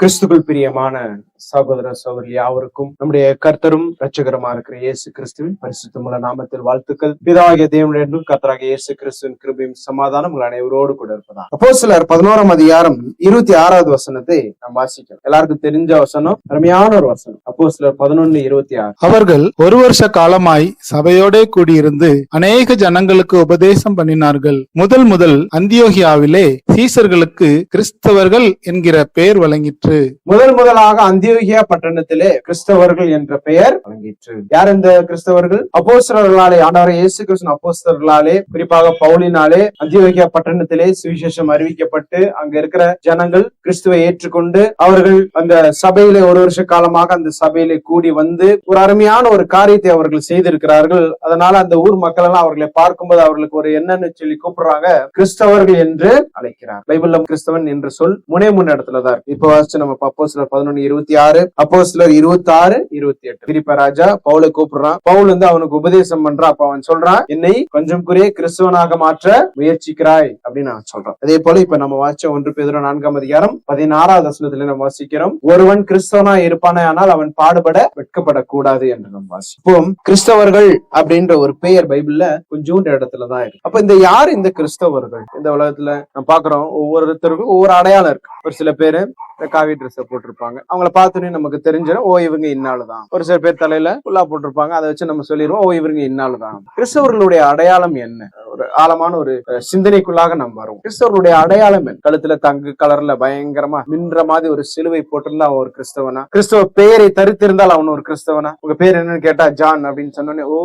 கிறிஸ்துக்குள் பிரியமான சகோதர சகோதரி யாவருக்கும் நம்முடைய கர்த்தரும் ரட்சகரமா இருக்கிற இயேசு கிறிஸ்துவின் பரிசுத்தமுள்ள நாமத்தில் வாழ்த்துக்கள். பிதாகிய தேவனுடைய கர்த்தராக இயேசு கிறிஸ்துவின் கிருபையும் சமாதானம் உங்கள் அனைவரோடு கூட இருப்பதா அப்போ சிலர் பதினோராம் அதிகாரம் இருபத்தி ஆறாவது வசனத்தை நாம் வாசிக்கிறோம். எல்லாருக்கும் தெரிஞ்ச வசனம் அருமையான ஒரு வசனம். அப்போ சிலர் பதினொன்னு இருபத்தி ஆறு. அவர்கள் ஒரு வருஷ காலமாய் சபையோட கூடியிருந்து அநேக ஜனங்களுக்கு உபதேசம் பண்ணினார்கள். முதல் முதல் அந்தியோகியாவிலே சீசர்களுக்கு கிறிஸ்தவர்கள் என்கிற பெயர் வழங்கிற்று. முதல் முதலாக அந்தியோகியா பட்டணத்திலே கிறிஸ்தவர்கள் என்ற பெயர் வழங்கிற்று. யார் இந்த கிறிஸ்தவர்கள்? அப்போஸ்தலர்களாலே ஆண்டவர் இயேசு கிருஷ்ணன் அப்போஸ்தலர்களாலே குறிப்பாக பவுலினாலே அந்தியோகியா பட்டணத்திலே சுவிசேஷம் அறிவிக்கப்பட்டு அங்க இருக்கிற ஜனங்கள் கிறிஸ்துவை ஏற்றுக்கொண்டு அவர்கள் அந்த சபையிலே ஒரு வருஷ காலமாக அந்த சபையிலே கூடி வந்து ஒரு அருமையான ஒரு காரியத்தை அவர்கள் செய்திருக்கிறார்கள். அதனால அந்த ஊர் மக்கள் எல்லாம் அவர்களை பார்க்கும்போது அவர்களுக்கு ஒரு என்னன்னு சொல்லி கூப்பிடுறாங்க கிறிஸ்தவர்கள் என்று அழைக்கிறார். பைபிள் கிறிஸ்தவன் என்ற சொல் முனை முன் இடத்துலதான் இருக்கு. இப்போ நம்ம அப்போ சிலர் பதினொன்னு இருபத்தி ஆறு அப்போ சிலர் இருபத்தி ஆறு இருபத்தி எட்டு. பிரிப்ப ராஜா பவுல கூப்பிடுறான். பவுல் வந்து அவனுக்கு உபதேசம் பண்றான். அப்ப அவன் சொல்றான் என்னை கொஞ்சம் குறைய கிறிஸ்துவனாக மாற்ற முயற்சிக்கிறாய் அப்படின்னு நான் சொல்றான். அதே போல இப்ப நம்ம வாசிச்ச ஒன்று பேதுரு நான்காம் அதிகாரம் பதினாறாவது வசனத்துல நம்ம வாசிக்கிறோம் ஒருவன் கிறிஸ்தவனா இருப்பானே ஆனால் அவன் பாடுபட வெட்கப்படக்கூடாது என்று நம்ம வாசிப்போம் கிறிஸ்தவர்கள் அப்படின்ற ஒரு பெயர் பைபிள்ல கொஞ்சோண்டு இடத்துலதான் இருக்கு. அப்ப இந்த யார் இந்த கிறிஸ்தவர்கள்? இந்த உலகத்துல நம்ம பாக்குறோம் ஒவ்வொருத்தருக்கும் ஒவ்வொரு அடையாளம் இருக்கு. ஒரு சில பேரு இந்த காவி ட்ரெஸ் போட்டிருப்பாங்க. அவங்கள பார்த்தோன்னே நமக்கு தெரிஞ்சிடும் ஓ இவங்க இன்னாலுதான். ஒரு சில பேர் தலையில புல்லா போட்டிருப்பாங்க அதை வச்சு நம்ம சொல்லிடுவோம் ஓ இவங்க இன்னாலுதான். கிறிஸ்தவர்களுடைய அடையாளம் என்ன? ஆழமான ஒரு சிந்தனைக்குள்ளாக நாம் வரும். கிறிஸ்தவர்களுடைய அடையாளம் கழுத்துல தங்கு கலர்ல பயங்கரமா மின்ற மாதிரி ஒரு சிலுவை போட்டிருந்தா அவன் ஒரு கிறிஸ்தவனா? கிறிஸ்தவ பெயரை தரித்திருந்தால் அவன் ஒரு கிறிஸ்தவனா? உங்க பேர் என்னன்னு கேட்டா ஜான் அப்படின்னு சொன்னோடனே ஓ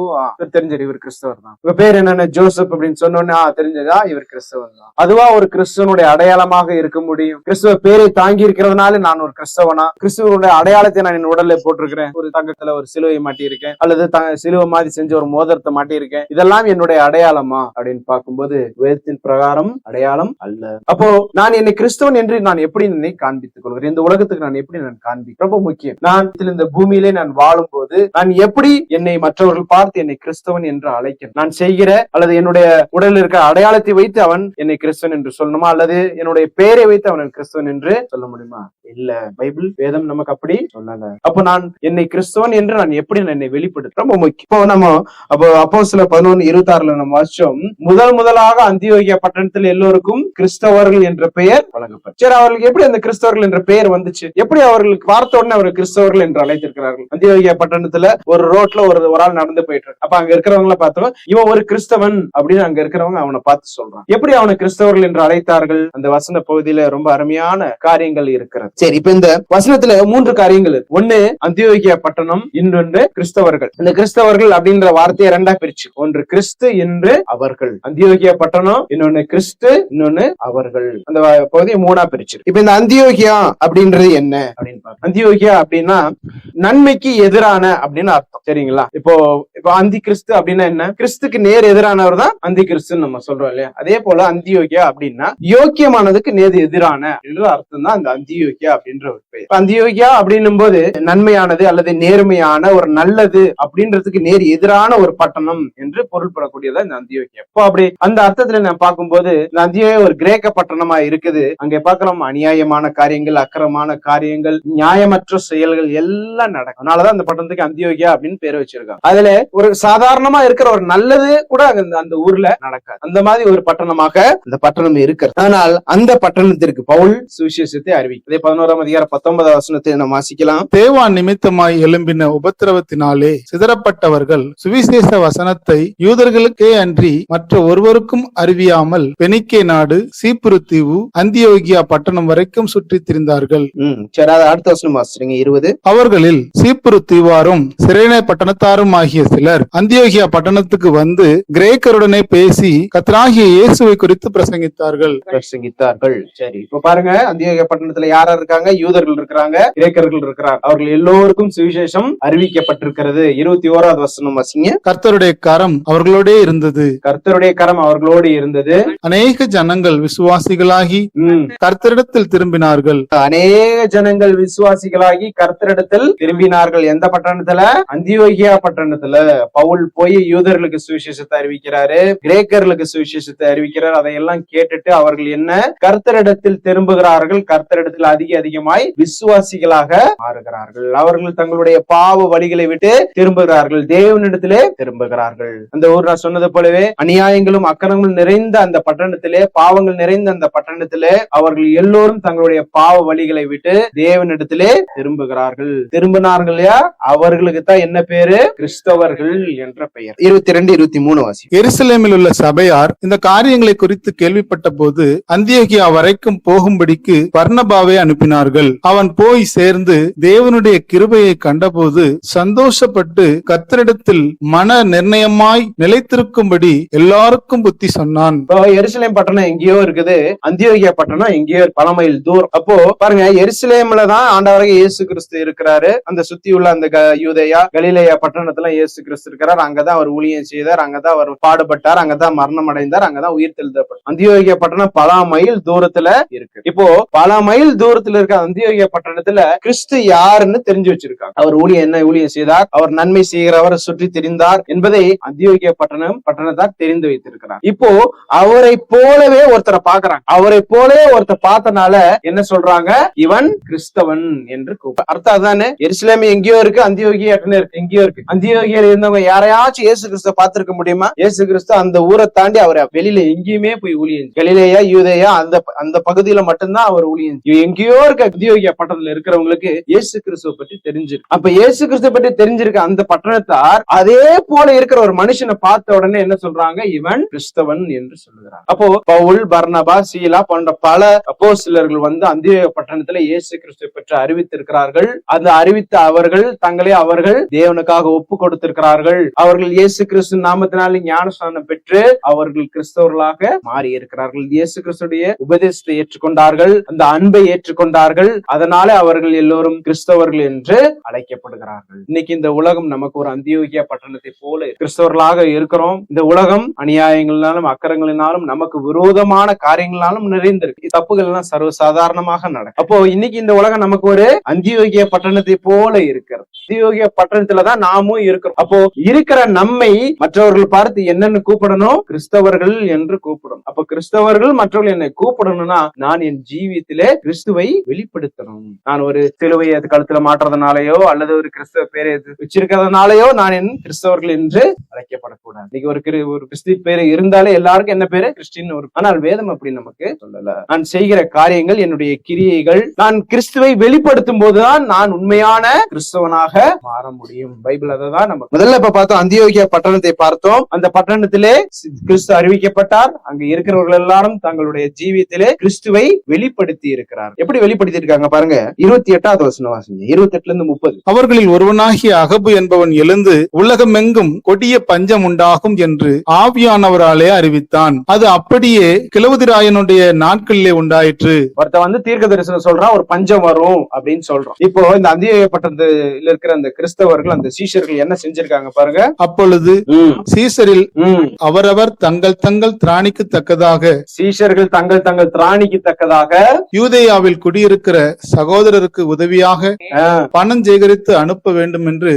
தெரிஞ்சது இவர் கிறிஸ்தவர் தான். உங்க பேர் என்னன்னு ஜோசப் அப்படின்னு சொன்னோடனே ஆ தெரிஞ்சதா இவர் கிறிஸ்தவன் தான். அதுவா ஒரு கிறிஸ்தவனுடைய அடையாளமாக இருக்க முடியும். கிறிஸ்துவ பேரை தாங்கி இருக்கிறதுனால நான் ஒரு கிறிஸ்தவனா? கிறிஸ்துவனுடைய அடையாளத்தை நான் என் உடல்ல போட்டிருக்கிறேன். ஒரு தங்கத்துல ஒரு சிலுவை மாட்டி இருக்கேன் அல்லது சிலுவை மாதிரி செஞ்ச ஒரு மோதிரத்தை மாட்டி இருக்கேன் இதெல்லாம் என்னுடைய அடையாளமா? அப்படின்னு பார்க்கும்போது வேதத்தின் பிரகாரம் அடையாளம் அல்ல. அப்போ நான் என்னை கிறிஸ்தவன் என்று நான் எப்படி என்னை காண்பித்துக் கொள்கிறேன் இந்த உலகத்துக்கு நான் எப்படி நான் காண்பிக்கிறேன் ரொம்ப முக்கியம். நான் இந்த பூமியிலே நான் வாழும் போது நான் எப்படி என்னை மற்றவர்கள் பார்த்து என்னை கிறிஸ்தவன் என்று அழைக்கிறேன்? நான் செய்கிற அல்லது என்னுடைய உடலில் இருக்கிற அடையாளத்தை வைத்து அவன் என்னை கிறிஸ்தவன் என்று சொல்லணுமா? அல்லது என்னுடைய பெயரை வைத்து அவன் கிறிஸ்தவன் என்று சொல்ல முடியுமா? இல்ல. பைபிள் வேதம் நமக்கு அப்படி சொல்லல அப்போ நான் என்னை கிறிஸ்தவன் என்று நான் எப்படி நான் என்னை வெளிப்படுத்த? ரொம்ப முக்கியம். இப்போ நம்ம அப்போ அப்போ சில பதினொன்னு இருபத்தி ஆறுல நம்ம வருஷம் முதல் முதலாக அந்தியோகிய பட்டணத்தில் எல்லோருக்கும் கிறிஸ்தவர்கள் என்ற பெயர் வழங்கப்படும் சரி அவர்களுக்கு எப்படி அந்த கிறிஸ்தவர்கள் என்ற பெயர் வந்துச்சு? எப்படி அவர்களுக்கு பார்த்த உடனே அவர் கிறிஸ்தவர்கள் என்று அழைத்திருக்கிறார்கள்? அந்தியோகிய பட்டணத்துல ஒரு ரோட்ல ஒரு ஒரு ஆள் நடந்து போயிட்டு அப்ப அங்க இருக்கிறவங்கள பார்த்தவங்க இவன் ஒரு கிறிஸ்தவன் அப்படின்னு அங்க இருக்கிறவங்க அவனை பார்த்து சொல்றான் எப்படி அவனை கிறிஸ்தவர்கள் என்று அழைத்தார்கள்? அந்த வசன பகுதியில ரொம்ப அருமையான காரியங்கள் இருக்கிறது. சரி இப்ப இந்த வசனத்துல மூன்று காரியங்கள் ஒன்னு ஒண்ணு அந்தியோகிய பட்டணம் இன்னொன்று கிறிஸ்தவர்கள். இந்த கிறிஸ்தவர்கள் அப்படின்ற வார்த்தையை ரெண்டா பிரிச்சு. ஒன்று கிறிஸ்து என்று அவர்கள். அந்தியோகிய பட்டணம் இன்னொன்னு கிறிஸ்து இன்னொன்னு அவர்கள். அந்த பகுதியை மூணா பிரிச்சு இப்ப இந்த அந்தியோகியா அப்படின்றது என்ன? அப்படின்னு. அந்தியோகியா அப்படின்னா நன்மைக்கு எதிரான அப்படின்னு அர்த்தம். சரிங்களா? இப்போ இப்போ அந்தி கிறிஸ்து அப்படின்னா என்ன? கிறிஸ்துக்கு நேர் எதிரானவர் தான் அந்தி கிறிஸ்துன்னு நம்ம சொல்றோம் இல்லையா? அதே போல அந்தியோக்கியா அப்படின்னா யோக்கியமானதுக்கு நேர் எதிரான என்ற அர்த்தம் தான் அந்த அந்தியோக்கியா அப்படின்ற ஒரு பெயர். இப்ப அந்தியோகியா அப்படின்னும் போது நன்மையானது அல்லது நேர்மையான ஒரு நல்லது அப்படின்றதுக்கு நேர் எதிரான ஒரு பட்டணம் என்று பொருள்படக்கூடியதா இந்த அந்தியோக்கியா இப்போ அப்படி அந்த அர்த்தத்துல நான் பார்க்கும்போது இந்த அந்தியோகியா ஒரு கிரேக்க பட்டணமா இருக்குது. அங்கே பார்க்கிறோம் அநியாயமான காரியங்கள் அக்கிரமான காரியங்கள் நியாயமற்ற செயல்கள் எல்லாம் நடக்கும். அதனாலதான் அந்த பட்டணத்துக்கு அந்தியோகியா அப்படின்னு பேர் வச்சிருக்காங்க. அதுல ஒரு சாதாரணமா இருக்கிற ஒரு நல்லது கூட அந்த ஊர்ல நடக்காது. அந்த மாதிரி ஒரு பட்டணமாக அந்த பட்டணம் இருக்கிறது. ஆனால் அந்த பட்டணத்திற்கு பவுல் சுவிசேஷத்தை அறிவிக்கும் அதே பதினோராம் அதிகாரம் பத்தொன்பதாம் வசனத்தை நம்ம வாசிக்கலாம். தேவான் நிமித்தமாய் எழும்பின உபத்திரவத்தினாலே சிதறப்பட்டவர்கள் சுவிசேஷ வசனத்தை யூதர்களுக்கே அன்றி மற்ற ஒருவருக்கும் அறிவியாமல் பெனிக்கே நாடு சீப்புரு தீவு அந்தியோகியா பட்டணம் வரைக்கும் சுற்றித் திரிந்தார்கள். ம் சரி அடுத்த வசனம் வாசிடுங்க இருபது. அவர்களில் சீப்புரு தீவாரும் சிறைனை பட்டணத்தாரும் ஆகிய சிலர் அந்தியோகியா பட்டணத்துக்கு வந்து கிரேக்கருடனே பேசி கத்ராகிய இயேசுவை குறித்து பிரசங்கித்தார்கள். பிரசங்கித்தார்கள். சரி இப்ப பாருங்க அந்தியோக பட்டணத்துல யார் இருக்காங்க? யூதர்கள் இருக்கிறாங்க கிரேக்கர்கள் இருக்கிறார் அவர்கள் எல்லோருக்கும் சுவிசேஷம் அறிவிக்கப்பட்டிருக்கிறது. இருபத்தி ஓராவது வசனம் வசிங்க. கர்த்தருடைய கரம் அவர்களோடே இருந்தது. கர்த்தருடைய கரம் அவர்களோடு இருந்தது. அநேக ஜனங்கள் விசுவாசிகளாகி கர்த்தரிடத்தில் திரும்பினார்கள். அநேக ஜனங்கள் விசுவாசிகளாகி கர்த்தரிடத்தில் திரும்பினார்கள். எந்த பட்டணத்துல? அந்தியோகியா பட்டணத்துல பவுல் போய் யூதர்களுக்கு சுவிசேஷத்தை அறிவிக்கிறாரு கிரேக்கர்களுக்கு சுவிசேஷத்தை அறிவிக்கிறார். அதையெல்லாம் கேட்டுட்டு அவர்கள் என்ன? கர்த்தரிடத்தில் திரும்புகிறார்கள். கர்த்தரிடத்தில் அதிக அதிகமாய் விசுவாசிகளாக மாறுகிறார்கள். அவர்கள் தங்களுடைய பாவ வழிகளை விட்டு திரும்புகிறார்கள். தேவனிடத்திலே திரும்புகிறார்கள். அந்த ஊர் நான் சொன்னது போலவே அநியாயங்களும் அக்கரங்களும் நிறைந்த அந்த பட்டணத்திலே பாவங்கள் நிறைந்த அந்த பட்டணத்திலே அவர்கள் எல்லோரும் தங்களுடைய பாவ வழிகளை விட்டு தேவனிடத்திலே திரும்புகிறார்கள். திரும்பினார்கள் இல்லையா? அவர்களுக்கு தான் என்ன பேரு? கிறிஸ்தவர்கள் என்ற பெயர். இருபத்தி ரெண்டு இருபத்தி மூணு வாசி எருசலேமில் உள்ள சபையார் இந்த காரியங்களை குறித்து கேள்விப்பட்ட போது அந்தியோகியா வரைக்கும் போகும்படிக்கு பர்ணபாவை அனுப்பினார்கள். அவன் போய் சேர்ந்து தேவனுடைய கிருபையை கண்டபோது சந்தோஷப்பட்டு கர்த்தரிடத்தில் மன நிர்ணயமாய் நிலைத்திருக்கும்படி எல்லாருக்கும் புத்தி சொன்னான். எருசலேம் பட்டணம் எங்கேயோ இருக்குது. அந்தியோகியா பட்டணம் எங்கேயோ பல மைல் தூரம். அப்போ பாருங்க எருசலேம்ல தான் ஆண்டவராக இயேசு கிறிஸ்து இருக்கிறாரு. அந்த சுத்தி உள்ள அந்த க- யூதேயா கலிலைய பட்டணத்துல இயேசு கிறிஸ்து இருக்கிறார். அங்கதான் அவர் ஊழியம் செய்தார். அங்கதான் அவர் பாடுபட்டார். அங்கதான் மரணம் அடைந்தார். அங்கதான் உயிர் தெழுதப்பட்டார் அந்தியோகிய பட்டணம் பல மைல் தூரத்துல இருக்கு. இப்போ பல மைல் தூரத்துல இருக்க அந்தியோகிய பட்டணத்துல கிறிஸ்து யாருன்னு தெரிஞ்சு வச்சிருக்காங்க. அவர் ஊழியம் என்ன ஊழியம் செய்தார்? அவர் நன்மை செய்கிறவர் சுற்றி தெரிந்தார் என்பதை அந்தியோகிய பட்டணம் பட்டணத்தார் தெரிந்து வைத்திருக்கிறார். இப்போ அவரை போலவே ஒருத்தரை பாக்குறாங்க அவரை போலவே ஒருத்தர் பார்த்தனால என்ன சொல்றாங்க? இவன் கிறிஸ்தவன் என்று கூப்பிட அர்த்தம் அதானே? எருசலேம் எங்கேயோ இருக்கு அந்தியோகிய இருக்கு? எங்கேயோ இருக்கு. அந்தியோகியில இருந்தவங்க யாரையாச்சும் இயேசு கிறிஸ்துவ பார்த்திருக்க முடியுமா? இயேசு கிறிஸ்து அந்த ஊரை தாண்டி அவர் வெளியில எங்கேயுமே போய் ஊழியம் கலிலேயா அந்த அந்த பகுதியில மட்டும்தான் அவர் ஊழியம் எங்கேயோ இருக்க அந்தியோகியா பட்டணத்துல இருக்கிறவங்களுக்கு இயேசு கிறிஸ்துவ பற்றி தெரிஞ்சிருக்கு. அப்ப இயேசு கிறிஸ்துவ பற்றி தெரிஞ்சிருக்க அந்த பட்டணத்தார் அதே போல இருக்கிற ஒரு மனுஷனை பார்த்த உடனே என்ன சொல்றாங்க? இவன் கிறிஸ்தவன் என்று சொல்லுகிறார். அப்போ பவுல் பர்னபா சீலா போன்ற பல அப்போஸ்தலர்கள் வந்து அந்தியோக பட்டணத்துல இயேசு கிறிஸ்துவை பற்றி அறிவித்திருக்கிறார்கள். அந்த அறிவித்த அவர்கள் தங்களை அவர்கள் தேவனுக்காக ஒப்பு கொடுத்திருக்கிறார்கள். அவர்கள் இயேசு கிறிஸ்து நாமத்தினாலே ஞானஸ்நானம் பெற்று அவர்கள் கிறிஸ்தவர்களாக மாறி இருக்கிறார்கள் இயேசு கிறிஸ்துடைய உபதேசத்தை ஏற்றுக்கொண்டார்கள் அந்த அன்பை ஏற்றுக்கொண்டார்கள். அதனால அவர்கள் எல்லோரும் கிறிஸ்தவர்கள் என்று அழைக்கப்படுகிறார்கள். இன்னைக்கு இந்த உலகம் நமக்கு ஒரு அந்தியோகியா பட்டணத்தை போல கிறிஸ்தவர்களாக இருக்கிறோம். இந்த உலகம் அநியாயங்களினாலும் அக்கரங்களினாலும் நமக்கு விரோதமான காரியங்களாலும் நிறைந்திருக்கு. தப்புகள் எல்லாம் சர்வசாதாரணமாக நடக்கும். அப்போ இன்னைக்கு இந்த உலகம் நமக்கு ஒரு அந்தியோகிய பட்டணத்தை போல இருக்கிறது. அந்தியோகிய தான் நாமும் இருக்கிறோம். அப்போ இருக்கிற நம்மை மற்றவர்கள் பார்த்து என்னன்னு கூப்பிடணும்? கிறிஸ்தவர்கள் என்று கூப்பிடணும். அப்போ கிறிஸ்தவர்கள் மற்றவர்கள் என்னை கூப்பிடணும்னா நான் என் ஜீவியத்திலே கிறிஸ்துவை வெளிப்படுத்தணும். நான் ஒரு சிலுவையை அது கழுத்துல மாற்றுறதுனாலயோ அல்லது ஒரு கிறிஸ்தவ பேரை வச்சிருக்கிறதுனாலயோ நான் என் கிறிஸ்தவர்கள் என்று அழைக்கப்படக்கூடாது. இன்னைக்கு ஒரு ஒரு கிறிஸ்தி பேரு இருந்தாலே எல்லாருக்கும் என்ன பேரு? கிறிஸ்டின் ஒரு ஆனால் வேதம் அப்படி நமக்கு சொல்லல. நான் செய்கிற காரியங்கள் என்னுடைய கிரியைகள். நான் கிறிஸ்துவை வெளிப்படுத்தும் போதுதான் நான் உண்மையான கிறிஸ்தவனாக மாற முடியும். பைபிள் அதை தான் நம்ம முதல்ல இப்ப பார்த்தோம் அந்தியோகியா பட்டணத்தை பார்த்தோம். அந்த பட்டணத்திலே கிறிஸ்து அறிவிக்கப்பட்டார். அங்க இருக்கிறவர்கள் எல்லாரும் தங்களுடைய ஜீவியத்திலே கிறிஸ்துவை வெளிப்படுத்தி இருக்கிறார் எப்படி வெளிப்படுத்தி இருக்காங்க பாருங்க? இருபத்தி எட்டாவது வசனம் வாசிங்க. இருபத்தி எட்டுல இருந்து முப்பது. அவர்களில் ஒருவனாகிய அகபு என்பவன் எழுந்து உலகமெங்கும் கொடிய பஞ்சம் உண்டாகும் என்று ஆவியானவராலே அறிவித்தான். அது அப்படியே கிளவுதிராயனுடைய நாட்களிலே உண்டாயிற்று. ஒருத்த வந்து தீர்க்க தரிசனம் சொல்றான் ஒரு பஞ்சம் வரும் அப்படின்னு சொல்றான். இப்போ இந்த அந்திய பட்டணத்துல இருக்கிற அந்த கிறிஸ்தவர்கள் அந்த சீஷர்கள் என்ன செஞ்சிருக்காங்க பாருங்க? அப்பொழுது சீசரில். அவரவர் தங்கள் தங்கள் திராணிக்கு தக்கதாக சீஷர்கள் தங்கள் தங்கள் திராணிக்கு தக்கதாக யூதேயாவில் குடியிருக்கிற சகோதரருக்கு உதவியாக பணம் சேகரித்து அனுப்ப வேண்டும் என்று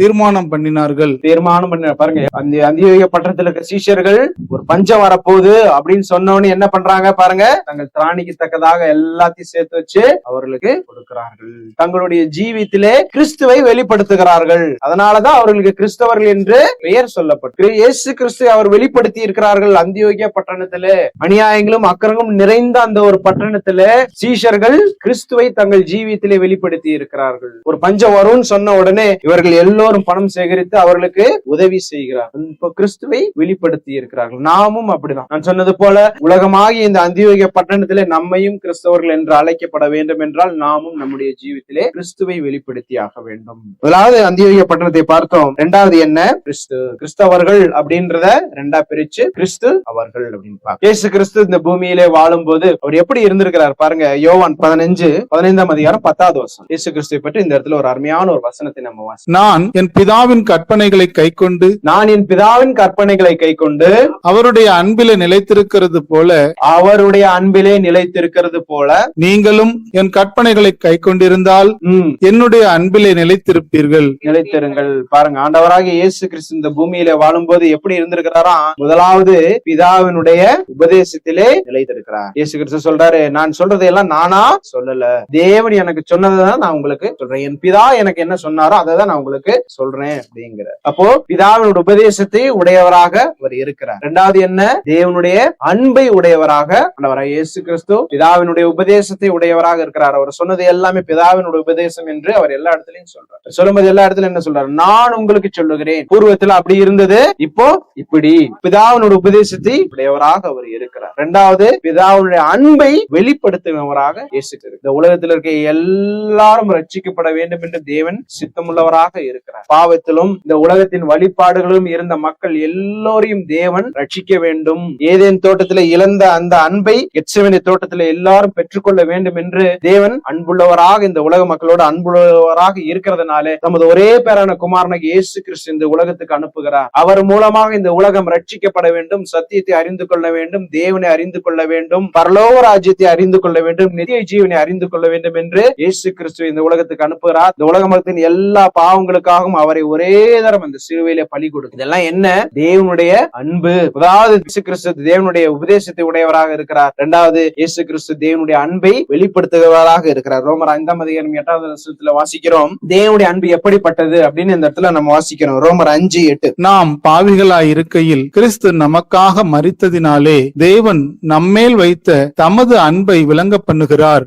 தீர்மானம் பண்ணினார்கள். தீர்மானம் பண்ண பாருங்க அந்த அந்தியோக பட்டணத்துல இருக்க சீஷர்கள் ஒரு பஞ்சம் வரப்போகுது அப்படின்னு சொன்னவொடனே என்ன பண்றாங்க பாருங்க? தங்கள் திராணிக்கு தக்கதாக எல்லாத்தையும் சேர்த்து வச்சு அவர்களுக்கு கொடுக்கிறார்கள். தங்களுடைய ஜீவித்திலே கிறிஸ்துவை வெளிப்படுத்துகிறார்கள். இருக்கிறார்கள் அதனாலதான் அவர்களுக்கு கிறிஸ்தவர்கள் என்று பெயர் சொல்லப்பட்டு இயேசு கிறிஸ்து அவர் வெளிப்படுத்தி இருக்கிறார்கள். அந்தியோகிய பட்டணத்துல அநியாயங்களும் அக்கிரங்களும் நிறைந்த அந்த ஒரு பட்டணத்துல சீஷர்கள் கிறிஸ்துவை தங்கள் ஜீவியத்திலே வெளிப்படுத்தி இருக்கிறார்கள். ஒரு பஞ்சம் வரும்னு சொன்ன உடனே இவர்கள் எல்லோரும் பணம் சேகரித்து அவர்களுக்கு உதவி செய்கிறார்கள். இப்ப கிறிஸ்துவை வெளிப்படுத்தி இருக்கிறார்கள். நாமும் அப்படிதான். நான் சொன்னது போல உலகமாகி இந்த அந்தியோகிய பட்டணத்திலே நம்மையும் கிறிஸ்தவர்கள் என்று அழைக்கப்பட வேண்டும் என்றால் நாமும் நம்முடைய ஜீவித்திலே கிறிஸ்துவை வெளிப்படுத்தி ஆக வேண்டும். முதலாவது அந்த அந்தியோகிய பட்டணத்தை பார்த்தோம். இரண்டாவது என்ன? கிறிஸ்து. கிறிஸ்தவர்கள் அப்படின்றத ரெண்டா பிரிச்சு கிறிஸ்து அவர்கள் அப்படின்னு பார்க்க இயேசு கிறிஸ்து இந்த பூமியிலே வாழும்போது அவர் எப்படி இருந்திருக்கிறார்? பாருங்க யோவான் பதினஞ்சு பதினைந்தாம் அதிகாரம் பத்தாவது வசனம். இயேசு கிறிஸ்துவை பற்றி இந்த இடத்துல ஒரு அருமையான ஒரு வசனத்தை நம்ம வாசி நான் என் பிதாவின் கற்பனைகளை கைக்கொண்டு நான் என் பிதாவின் கற்பனைகளை கைக்கொண்டு அவருடைய அன்பிலே நிலைத்திருக்கிறது போல அவருடைய அன்பிலே நிலைத்திருக்கிறது போல நீங்களும் என் கற்பனைகளை கைக்கொண்டிருந்தால் ம், என்னுடைய என்னுடைய அன்பிலே நிலைத்திருப்பீர்கள். நிலைத்திருங்கள். பாருங்க ஆண்டவராக இயேசு கிறிஸ்து இந்த பூமியில வாழும்போது எப்படி இருந்திருக்கிறாராம் முதலாவது பிதாவினுடைய உபதேசத்திலே நிலைத்திருக்கிறார். இயேசு கிறிஸ்து சொல்றாரு நான் சொல்றதை எல்லாம் நானா சொல்லல. தேவன் எனக்கு சொன்னதான் நான் உங்களுக்கு சொல்றேன். என் பிதா எனக்கு என்ன சொன்னாரோ அதை தான் நான் உங்களுக்கு சொல்றேன் அப்படிங்கிற அப்போ பிதாவினுடைய உபதேசத்தை உடையவராக அவர் இருக்கிறார். ரெண்டாவது என்ன? தேவனுடைய அன்பை உடையவராக ஆண்டவராக இயேசு கிறிஸ்து பிதாவினுடைய உபதேசத்தை உடையவராக இருக்கிறார். அவர் சொன்னது எல்லாமே பிதாவினுடைய உபதேசம் என்று அவர் எல்லா இடத்துலயும் சொல்றார். சொல்லும்போது எல்லா இடத்துல இடத்துலயும் என்ன சொல்றாரு? நான் உங்களுக்கு சொல்லுகிறேன். பூர்வத்துல அப்படி இருந்தது. இப்போ இப்படி. பிதாவினுடைய உபதேசத்தை உடையவராக அவர் இருக்கிறார். இரண்டாவது பிதாவுடைய அன்பை வெளிப்படுத்துபவராக இயேசு இந்த உலகத்தில் இருக்க எல்லாரும் ரட்சிக்கப்பட வேண்டும் என்று தேவன் சித்தமுள்ளவராக இருக்கிறார். பாவத்திலும் இந்த உலகத்தின் வழிபாடுகளும் இருந்த மக்கள் எல்லோரையும் தேவன் ரட்சிக்க வேண்டும். ஏதேன் தோட்டத்தில் இழந்த அந்த அன்பை எச்சவனி தோட்டத்தில் எல்லாரும் பெற்றுக்கொள்ள வேண்டும் என்று தேவன் அன்புள்ளவராக இந்த உலக மக்களோடு அன்புள்ளவராக இருக்கிறதுனால நமது ஒரே பேரான குமாரனுக்கு இயேசு கிறிஸ்து இந்த உலகத்துக்கு அனுப்புகிறார். அவர் மூலமாக இந்த உலகம் ரட்சிக்கப்பட வேண்டும் சத்தியத்தை அறிந்து கொள்ள வேண்டும் தேவனை அறிந்து கொள்ள வேண்டும் பரலோக ராஜ்யத்தை அறிந்து கொள்ள வேண்டும் நிதிய ஜீவனை அறிந்து கொள்ள வேண்டும் என்று இயேசு கிறிஸ்து இந்த உலகத்துக்கு அனுப்புகிறார். இந்த உலக மக்களின் எல்லா பாவங்களுக்காகவும் அவரை ஒரே தரம் அந்த சிறுவையில பலி கொடுக்கும். இதெல்லாம் என்ன? தேவனுடைய அன்பு. அதாவது இயேசு கிறிஸ்து தேவனுடைய உபதேசத்தை உடையவராக இருக்கிறார். இரண்டாவது இயேசு கிறிஸ்து தேவனுடைய அன்பை வெளிப்படுத்துகிறவராக இருக்கிறார். ரோமர் ஐந்தாம் அதிகாரம் எட்டாவது வாசிக்கிறோம். தேவனுடைய அன்பு எப்படிப்பட்டது அப்படின்னு இந்த இடத்துல நம்ம வாசிக்கிறோம். ரோமர் அஞ்சு எட்டு. நாம் பாவிகளாய் இருக்கையில் கிறிஸ்து நமக்காக மரித்ததினாலே தேவன் நம்மேல் வைத்த தமது அன்பை விளங்க பண்ணுகிறார்.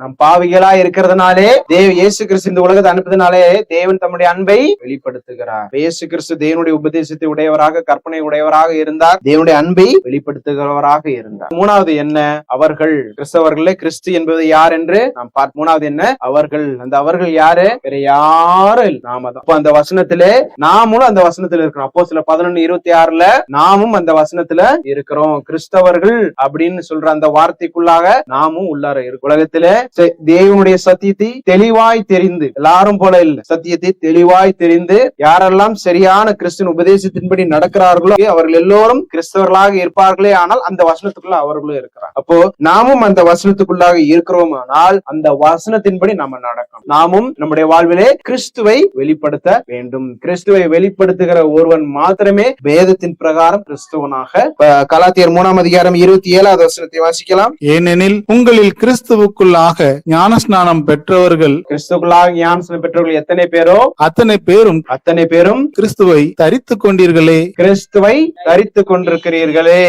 நம் பாவிகளா இருக்கிறதுனாலே தேவ இயேசு கிறிஸ்து இந்த உலகத்தை அனுப்புறதுனாலே தேவன் தம்முடைய அன்பை வெளிப்படுத்துகிறார். இயேசு கிறிஸ்து தேவனுடைய உபதேசத்தை உடையவராக கற்பனை உடையவராக இருந்தார். தேவனுடைய அன்பை வெளிப்படுத்துகிறவராக இருந்தார். மூணாவது என்ன? அவர்கள் கிறிஸ்தவர்களே கிறிஸ்து என்பது யார் என்று நாம் மூணாவது என்ன? அவர்கள் அந்த அவர்கள் யாரு? வேற யாரும் இல்ல. நாம தான். அந்த வசனத்திலே நாமளும் அந்த வசனத்துல இருக்கிறோம் அப்போ சில பதினொன்னு இருபத்தி ஆறுல நாமும் அந்த வசனத்துல இருக்கிறோம். கிறிஸ்தவர்கள் அப்படின்னு சொல்ற அந்த வார்த்தைக்குள்ளாக நாமும் உள்ளார இருக்கு உலகத்துல தேவனுடைய சத்தியத்தை தெளிவாய் தெரிந்து எல்லாரும் போல இல்ல. சத்தியத்தை தெளிவாய் தெரிந்து யாரெல்லாம் சரியான கிறிஸ்துவின் உபதேசத்தின்படி நடக்கிறார்களோ அவர்கள் எல்லோரும் கிறிஸ்தவர்களாக இருப்பார்களே ஆனால் அந்த வசனத்துக்குள்ள அவர்களும் இருக்கிறார். அப்போ நாமும் அந்த வசனத்துக்குள்ளாக இருக்கிறோமானால் அந்த வசனத்தின்படி நம்ம நடக்கணும். நாமும் நம்முடைய வாழ்விலே கிறிஸ்துவை வெளிப்படுத்த வேண்டும். கிறிஸ்துவை வெளிப்படுத்துகிற ஒருவன் மாத்திரமே வேதத்தின் பிரகாரம் கிறிஸ்துவனாக. கலாத்தியர் மூணாம் அதிகாரம் இருபத்தி ஏழாவது வசனத்தை வாசிக்கலாம். ஏனெனில் உங்களில் கிறிஸ்துவுக்குள்ளாக ஞானஸ்நானம் பெற்றவர்கள் கிறிஸ்துக்குள்ளாக ஞானசனம் பெற்றவர்கள் எத்தனை பேரோ? அத்தனை பேரும் அத்தனை பேரும் கிறிஸ்துவை தரித்துக் கொண்டீர்களே. கிறிஸ்துவை தரித்து கொண்டிருக்கிறீர்களே.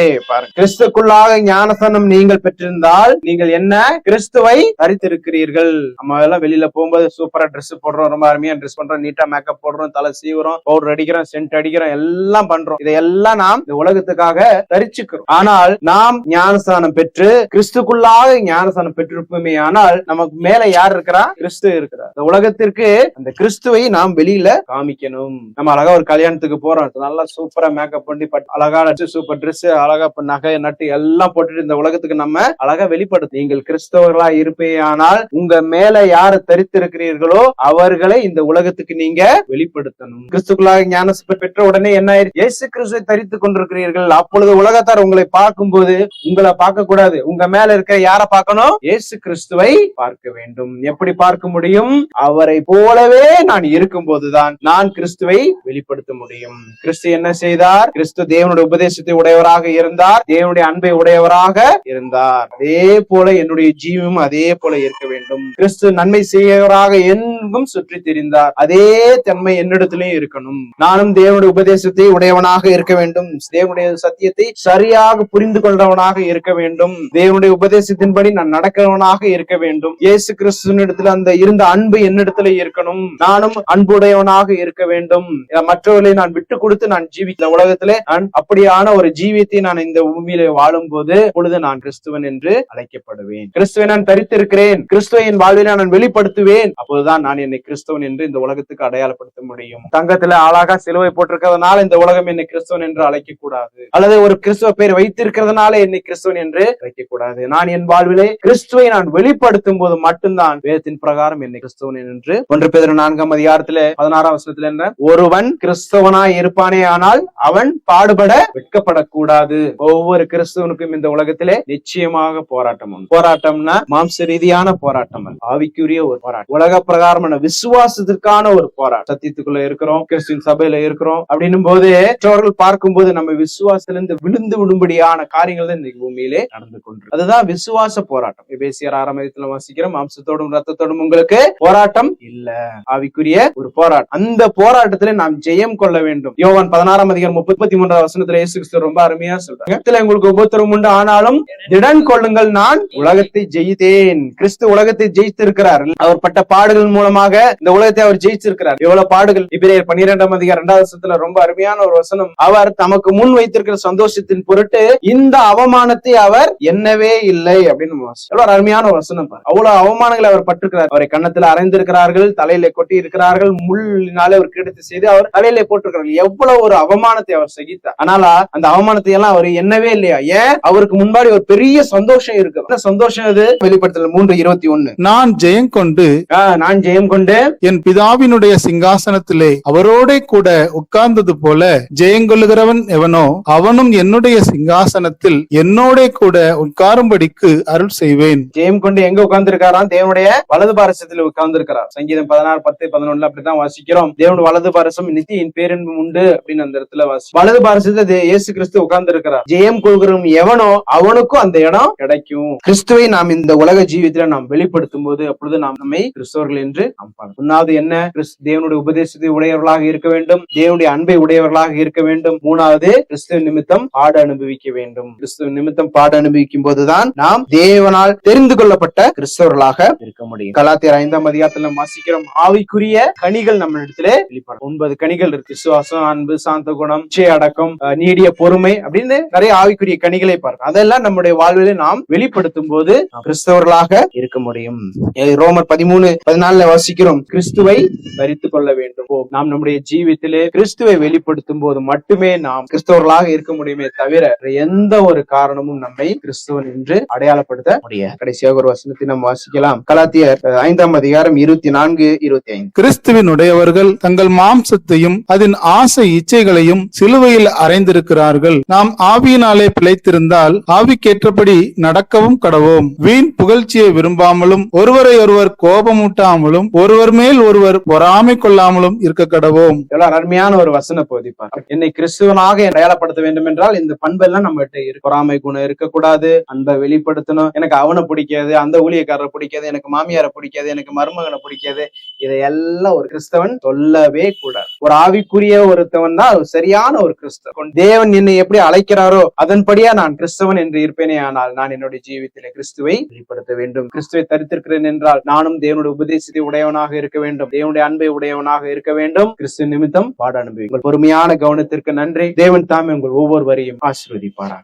கிறிஸ்துக்குள்ளாக ஞானசனம் நீங்கள் பெற்றிருந்தால் நீங்கள் என்ன? கிறிஸ்துவை தரித்திருக்கிறீர்கள். நம்ம எல்லாம் வெளியில போகும்போது சூப்பரா Dress போடுறோம். ரொம்ப அருமையா ட்ரெஸ் பண்றோம். நீட்டா மேக்கப் போடுறோம் தலை சீவுறோம் பவுடர் அடிக்கிறோம் சென்ட் அடிக்கிறோம் எல்லாம் பண்றோம். இதையெல்லாம் நாம் இந்த உலகத்துக்காக தரிச்சுக்கிறோம். ஆனால் நாம் ஞானஸ்தானம் பெற்று கிறிஸ்துக்குள்ளாக ஞானஸ்தானம் பெற்றிருப்போமே ஆனால் நமக்கு மேல யார் இருக்கிறா? கிறிஸ்து இருக்கிறார். இந்த உலகத்திற்கு அந்த கிறிஸ்துவை நாம் வெளியில காமிக்கணும். நம்ம அழகா ஒரு கல்யாணத்துக்கு போறோம். நல்லா சூப்பரா மேக்கப் பண்ணி பட் அழகா சூப்பர் ட்ரெஸ் அழகா நகை நட்டு எல்லாம் போட்டுட்டு இந்த உலகத்துக்கு நம்ம அழகா வெளிப்படுத்து நீங்கள் கிறிஸ்தவர்களா இருப்பேயானால் உங்க மேல யாரு தரித்திருக்கிறீர்களோ அவர்களை இந்த உலக உலகத்துக்கு நீங்க வெளிப்படுத்தணும். கிறிஸ்துக்குள்ளாக ஞான பெற்ற உடனே என்ன ஆயிடுச்சு இயேசு கிறிஸ்துவை தரித்து கொண்டிருக்கிறீர்கள். அப்பொழுது உலகத்தார் உங்களை பார்க்கும்போது உங்களை பார்க்க கூடாது உங்க மேல இருக்கிற யார பார்க்கணும்? இயேசு கிறிஸ்துவை பார்க்க வேண்டும். எப்படி பார்க்க முடியும்? அவரை போலவே நான் இருக்கும் போதுதான் நான் கிறிஸ்துவை வெளிப்படுத்த முடியும். கிறிஸ்து என்ன செய்தார்? கிறிஸ்து தேவனுடைய உபதேசத்தை உடையவராக இருந்தார். தேவனுடைய அன்பை உடையவராக இருந்தார். அதே போல என்னுடைய ஜீவமும் அதே போல இருக்க வேண்டும். கிறிஸ்து நன்மை செய்யவராக எங்கும் சுற்றி தெரிந்தார். அதே தன்மை என்னிடத்திலையும் இருக்கணும். நானும் தேவனுடைய உபதேசத்தை உடையவனாக இருக்க வேண்டும். தேவனுடைய சத்தியத்தை சரியாக புரிந்து கொண்டவனாக இருக்க வேண்டும். தேவனுடைய உபதேசத்தின்படி நான் நடக்கிறவனாக இருக்க வேண்டும். இயேசு கிறிஸ்துவனிடத்துல அந்த இருந்த அன்பு என்னிடத்துல இருக்கணும். நானும் அன்புடையவனாக இருக்க வேண்டும். மற்றவர்களை நான் விட்டு கொடுத்து நான் ஜீவித்த உலகத்திலே நான் அப்படியான ஒரு ஜீவியத்தை நான் இந்த பூமியில வாழும் போது பொழுது நான் கிறிஸ்துவன் என்று அழைக்கப்படுவேன். கிறிஸ்துவை நான் தரித்திருக்கிறேன். கிறிஸ்துவை என் வாழ்வில் நான் வெளிப்படுத்துவேன். அப்போதுதான் நான் என்னை கிறிஸ்துவன் என்று இந்த உலகத்துக்கு அடையாளப்படுத்த முடியும். தங்கத்துல அழகா சிலுவை போட்டிருக்கிறதுனால இந்த உலகம் என்னை கிறிஸ்தவன் என்று அழைக்க கூடாது அல்லது ஒரு கிறிஸ்துவ பேர் வைத்திருக்கிறதுனால என்னை கிறிஸ்தவன் என்று அழைக்க கூடாது நான் என் வாழ்விலே கிறிஸ்துவை நான் வெளிப்படுத்தும் போது மட்டும்தான் வேதத்தின் பிரகாரம் என்னை கிறிஸ்தவன் என்று. ஒன்று பேர் நான்காம் அதிகாரத்துல பதினாறாம் வருஷத்துல என்ன? ஒருவன் கிறிஸ்தவனாய் இருப்பானே ஆனால் அவன் பாடுபட வெட்கப்படக்கூடாது. ஒவ்வொரு கிறிஸ்தவனுக்கும் இந்த உலகத்திலே நிச்சயமாக போராட்டம் உண்டு. போராட்டம்னா மாம்ச ரீதியான போராட்டம் ஆவிக்குரிய ஒரு போராட்டம். போராட்டம் உலக பிரகாரமான அதற்கான ஒரு போராட்டம். சத்தியத்துக்குள்ள இருக்கிறோம் கிறிஸ்டின் சபையில இருக்கிறோம். அப்படின்னும் போது மற்றவர்கள் பார்க்கும்போது நம்ம விசுவாசத்திலிருந்து விழுந்து விடும்படியான காரியங்கள் தான் இன்னைக்கு பூமியிலே நடந்து கொண்டு அதுதான் விசுவாச போராட்டம். எபேசியர் ஆரம்பத்தில் வாசிக்கிறோம் மாம்சத்தோடும் ரத்தத்தோடும் உங்களுக்கு போராட்டம் இல்ல. ஆவிக்குரிய ஒரு போராட்டம். அந்த போராட்டத்திலே நாம் ஜெயம் கொள்ள வேண்டும். யோவான் பதினாறாம் அதிகாரம் முப்பத்தி மூன்றாம் வசனத்துல இயேசு கிறிஸ்து ரொம்ப அருமையா சொல்றாங்க உங்களுக்கு உபத்திரம் உண்டு ஆனாலும் திடன் கொள்ளுங்கள் நான் உலகத்தை ஜெயித்தேன். கிறிஸ்து உலகத்தை ஜெயித்திருக்கிறார். அவர் பட்ட பாடுகள் மூலமாக இந்த உலகத்தை அவர் ஜெயிச்சிருக்கிறார். எவ்வளவு பாடுகள் இபிரேயர் பன்னிரெண்டாம் அதிகாரம் இரண்டாவது வசனத்துல ரொம்ப அருமையான ஒரு வசனம். அவர் தமக்கு முன் வைத்திருக்கிற சந்தோஷத்தின் பொருட்டு இந்த அவமானத்தை அவர் எண்ணவே இல்லை அப்படின்னு. எவ்வளவு அருமையான வசனம். அவ்வளவு அவமானங்களை அவர் பட்டிருக்கிறார். அவரை கன்னத்துல அறைந்திருக்கிறார்கள் தலையில கொட்டி இருக்கிறார்கள் முள்ளினாலே அவர் கிடைத்து செய்து அவர் தலையில போட்டிருக்கிறார்கள். எவ்வளவு ஒரு அவமானத்தை அவர் சகித்தார். ஆனால அந்த அவமானத்தை எல்லாம் அவர் எண்ணவே இல்லையா? ஏன்? அவருக்கு முன்னாடி ஒரு பெரிய சந்தோஷம் இருக்கு. சந்தோஷம் இது வெளிப்படுத்தல மூன்று இருபத்தி ஒண்ணு. நான் ஜெயங்கொண்டு ஆஹ் நான் ஜெயம் கொண்டு என் பிதாவினுடைய சிங்காசனத்திலே அவரோட கூட உட்கார்ந்தது போல ஜெயங்கொள்ளுகிறவன் எவனோ அவனும் என்னுடைய சிங்காசனத்தில் என்னோட கூட உட்காரும்படிக்கு அருள் செய்வேன். ஜெயம் கொண்டு எங்க உட்கார்ந்திருக்காராம்? தேவனுடைய வலது பாரசத்தில் உட்கார்ந்து இருக்கிறார் சங்கீதம் பதினாறு பத்து பதினொன்னுல அப்படித்தான் வாசிக்கிறோம். தேவனுடைய வலது பாரசம் நித்தியின் பேரின்பம் உண்டு அப்படின்னு அந்த இடத்துல வாசி வலது பாரசத்தை தே- இயேசு கிறிஸ்து உட்கார்ந்து இருக்கிறார் ஜெயம் கொள்கிறவன் எவனோ அவனுக்கும் அந்த இடம் கிடைக்கும். கிறிஸ்துவை நாம் இந்த உலக ஜீவித்துல நாம் வெளிப்படுத்தும் போது அப்பொழுது நாம் நம்மை கிறிஸ்தவர்கள் என்று நாம் ஒன்னாவது என்ன கிறிஸ்து தேவனுடைய உபதேசத்தை உடையவர்களாக இருக்க வேண்டும். தேவனுடைய அன்பை உடையவர்களாக இருக்க வேண்டும். மூணாவது கிறிஸ்துவ நிமித்தம் பாட அனுபவிக்க வேண்டும். கிறிஸ்துவ நிமித்தம் பாட அனுபவிக்கும் போதுதான் நாம் தேவனால் தெரிந்து கொள்ளப்பட்ட கிறிஸ்தவர்களாக இருக்க முடியும். கலாத்தியர் ஐந்தாம் அதிகாரத்துல வாசிக்கிறோம். ஆவிக்குரிய கனிகள் நம்ம இடத்துல வெளிப்படும். ஒன்பது கனிகள் இருக்கு. விசுவாசம் அன்பு சாந்த குணம் அடக்கம் நீடிய பொறுமை அப்படின்னு நிறைய ஆவிக்குரிய கனிகளை பார்க்கிறோம். அதெல்லாம் நம்முடைய வாழ்வில நாம் வெளிப்படுத்தும் போது கிறிஸ்தவர்களாக இருக்க முடியும். ரோமர் பதிமூணு பதினாலுல வாசிக்கிறோம். கிறிஸ்துவை அதை தரித்துக் கொள்ள வேண்டும்? நாம் நம்முடைய ஜீவித்திலே கிறிஸ்துவை வெளிப்படுத்தும் போது மட்டுமே நாம் கிறிஸ்தவர்களாக இருக்க முடியுமே தவிர எந்த ஒரு காரணமும் நம்மை கிறிஸ்துவன் என்று அடையாளப்படுத்த முடியாது. கடைசியாக ஒரு வசனத்தை நாம் வாசிக்கலாம். கலாத்தியர் ஐந்தாம் அதிகாரம் இருபத்தி நான்கு இருபத்தி ஐந்து. கிறிஸ்துவின் உடையவர்கள் தங்கள் மாம்சத்தையும் அதன் ஆசை இச்சைகளையும் சிலுவையில் அறைந்திருக்கிறார்கள். நாம் ஆவியினாலே பிழைத்திருந்தால் ஆவிக்கேற்றபடி நடக்கவும் கடவோம். வீண் புகழ்ச்சியை விரும்பாமலும் ஒருவரை ஒருவர் கோபமூட்டாமலும் ஒருவர் மேல் ஒருவர் பொறாமை கொள்ளாமலும் இருக்க கடவோம். எவ்வளவு அருமையான ஒரு வசன போதிப்பார் என்னை கிறிஸ்துவனாக அடையாளப்படுத்த வேண்டும் என்றால் இந்த பண்பெல்லாம் நம்ம கிட்ட பொறாமை குணம் இருக்கக்கூடாது அன்பை வெளிப்படுத்தணும். எனக்கு அவனை பிடிக்காது அந்த ஊழியக்காரரை பிடிக்காது எனக்கு மாமியாரை பிடிக்காது எனக்கு மருமகனை பிடிக்காது. இதையெல்லாம் ஒரு கிறிஸ்தவன் சொல்லவே கூடாது. ஒரு ஆவிக்குரிய ஒருத்தவன் தான் சரியான ஒரு கிறிஸ்தவன். தேவன் என்னை எப்படி அழைக்கிறாரோ அதன்படியா நான் கிறிஸ்தவன் என்று இருப்பேனே. ஆனால் நான் என்னுடைய ஜீவித்திலே கிறிஸ்துவை வெளிப்படுத்த வேண்டும். கிறிஸ்துவை தரித்திருக்கிறேன் என்றால் நானும் தேவனுடைய உபதேசத்தை உடையவனாக இருக்க வேண்டும். தேவனுடைய அன்பை உடையவனாக இருக்க வேண்டும். கிறிஸ்து நிமித்தம் பாட அனுபவி உங்கள் பொறுமையான கவனத்திற்கு நன்றி. தேவன் தாமே உங்கள் ஒவ்வொருவரையும் ஆசீர்வதிப்பாராக.